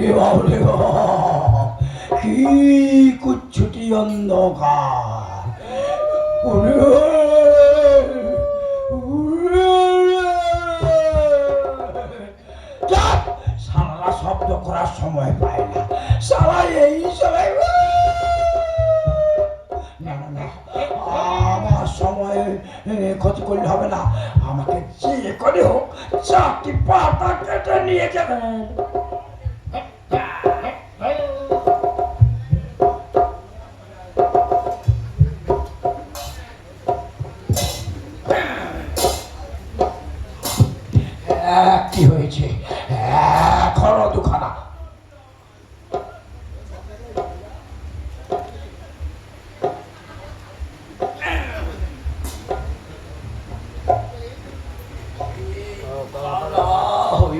ওরে বাবরে কি কুচ্ছুটি অন্ধকার চাপ! শব্দ করার সময় পায় না শালা এই সময় না আমার সময় ক্ষতি করলে হবে না আমাকে যে করে হোক চারটি পাতা কেটে নিয়ে যাবেন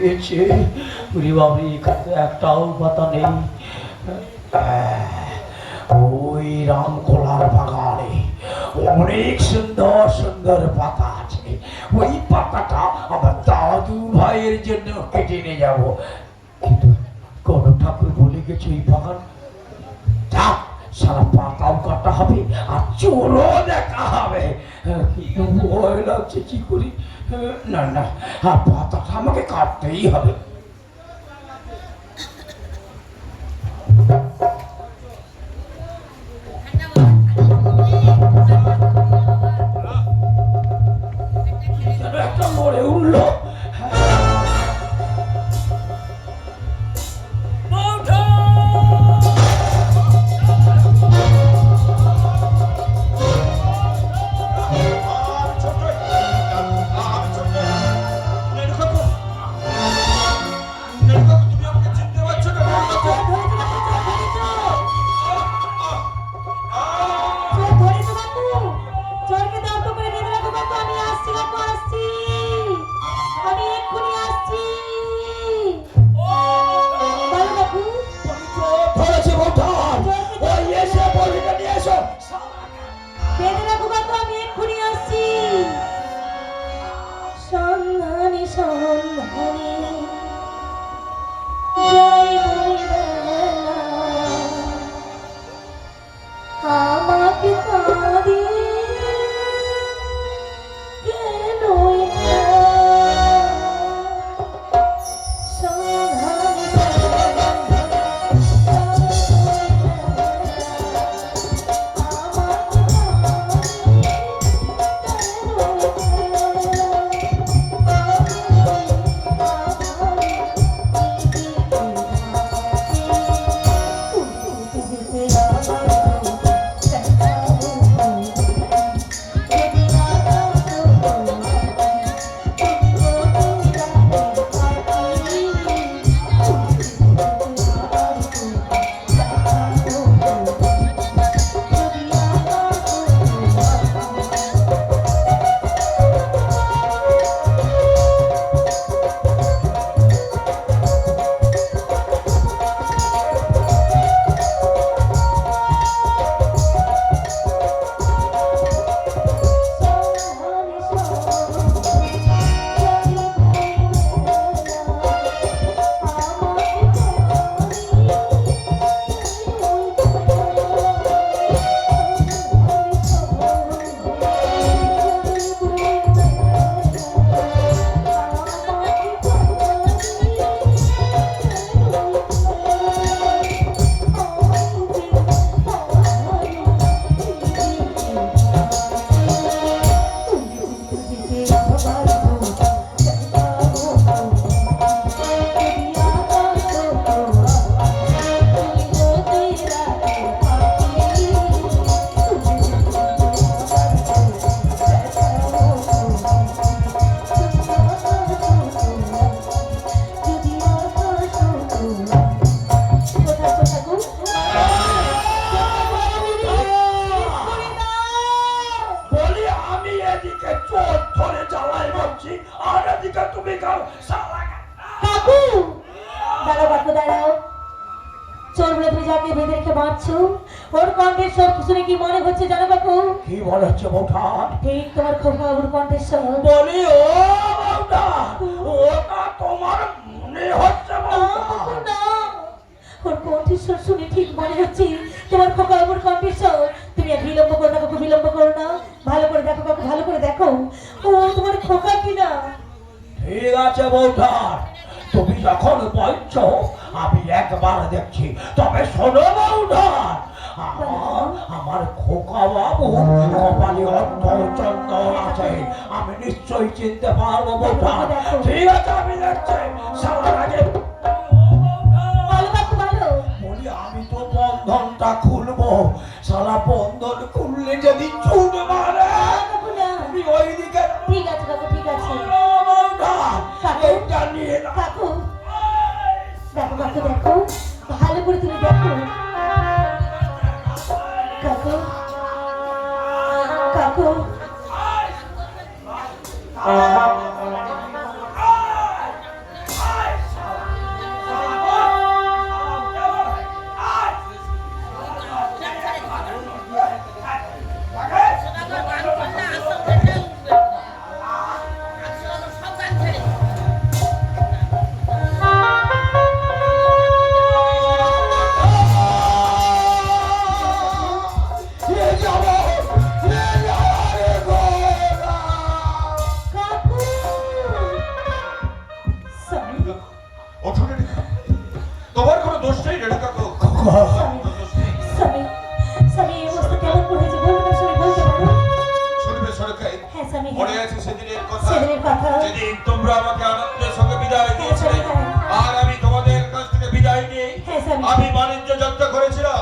হয়েছে বাবরে এখানে একটাও পাতা নেই। ওই রামকোলার বাগানে অনেক সুন্দর সুন্দর পাতা আছে। ওই পাতাটা আমার দাদু ভাইয়ের জন্য কেটে নিয়ে যাব। কিন্তু কোন ঠাকুর বলে গেছে ওই বাগান সারা পাতাও কাটা হবে আর চোরও দেখা হবে। ভয় লাগছে কি করি? না না আর পাতাটা আমাকে কাটতেই হবে। একটা মরে উঠল। Y যাকে রেখে মারছো? ওর কণ্ঠের স্বর শুনে কি মনে হচ্ছে জানো বাপু? কি মনে হচ্ছে বৌঠা ঠিক তোমার খোকাবুর কণ্ঠের স্বর বলি ও বৌঠা ওটা তোমার মনে হচ্ছে বৌঠা ওর কাকু, সব শুনে ঠিক মনে হচ্ছে তোমার খোকা ওর কণ্ঠস্বর তুমি তবে শোনো আমার আমার খোকা বাবু কপালে আছে। আমি নিশ্চয়ই চিনতে পারব বৌঠান ঠিক আছে আমি সবার আগে বলি আমি তো বন্ধনটা খুলবো। সারা বন্ধন খুললে যদি চুট কাকু যেদিন তোমরা আমাকে আনন্দের সঙ্গে বিদায় দিয়েছিলে হ্যাঁ, হ্যাঁ। আর আমি তোমাদের কাছ থেকে বিদায় নিয়ে হ্যাঁ আমি বাণিজ্য যাত্রা করেছিলাম।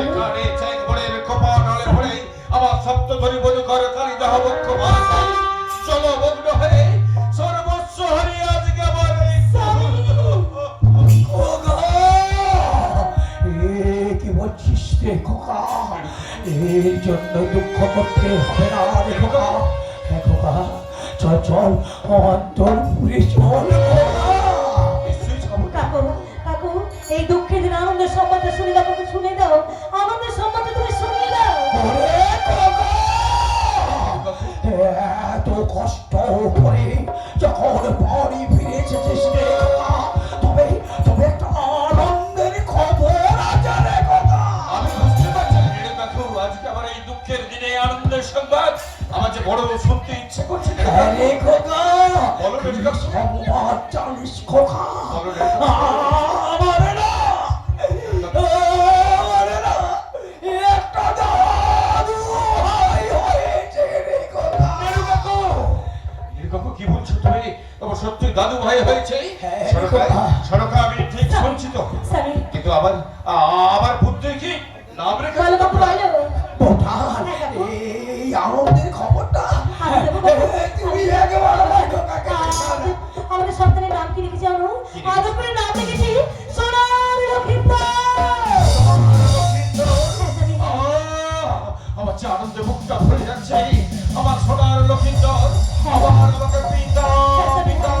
এখানে চেক বড়ের কোপা নলে পড়ে আমার সপ্তধরি বধূ করে কালী দাহ বক্ষ ভাষা চলো বগ্ন হয়ে সর্বস্ব হারিয়ে আজকে আমার কি বলছিস রে খোকা? এর জন্য দুঃখ করতে হবে না রে খোকা। হ্যাঁ খোকা। চল চল অন্তর পুরে চল খোকা। নিশ্চয়ই কাকু কাকু এই দুঃখের দিন আনন্দের সংবাদটা শুনে দাও কাকু শুনে দাও আনন্দের সংবাদটা তুমি শুনে দাও এত কষ্ট করে যখন বাড়ি ফিরে এসেছিস রে খোকা, তবে তবে একটা আনন্দের খবর আছে রে খোকা। আমি বুঝতে পারছি রে কাকু আজকে আমার এই দুঃখের দিনে আনন্দের সংবাদ আমার যে বড় শুনতে ইচ্ছে করছে রে হ্যাঁ। খোকা, বলো খোকা? কাকু। আমার না, আমার না, একটা জাদু হাই হয়েছে রে খোকা। কাকু। কাকু, কি বলছো তুমি তোমার সত্যি দাদু ভাই হয়েছে হ্যাঁ, সরকার রেখেছি জানো কি রেখেছি? আদর করে নাম রেখেছি সোনার আমার যে আনন্দে মুখটা ভরে যাচ্ছে আমার সোনার লক্ষিন্দর আবার আমাকে পিতা পিতা